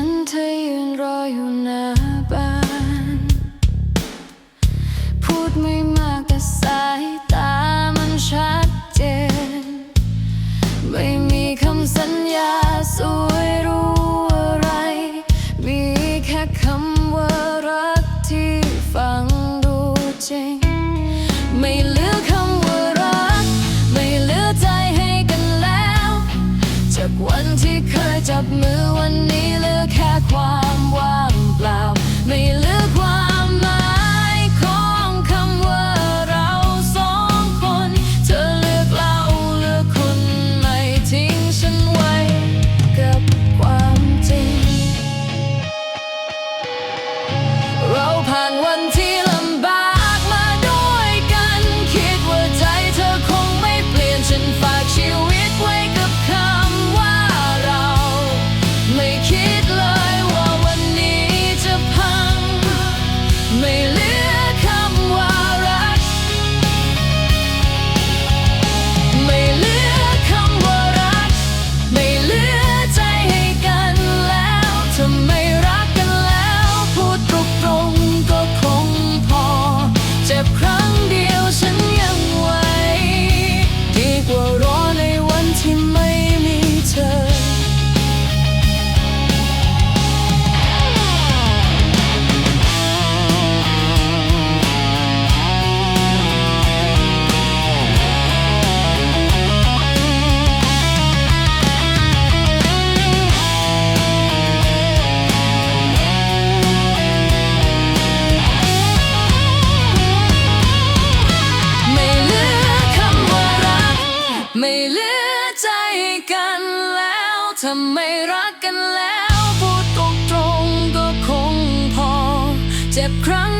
นั้นเธอยืนรออยู่หน้าบ้าน พูดไม่ กกันแล้วพูดตรงๆก็คงพอ เจ็บครั้ง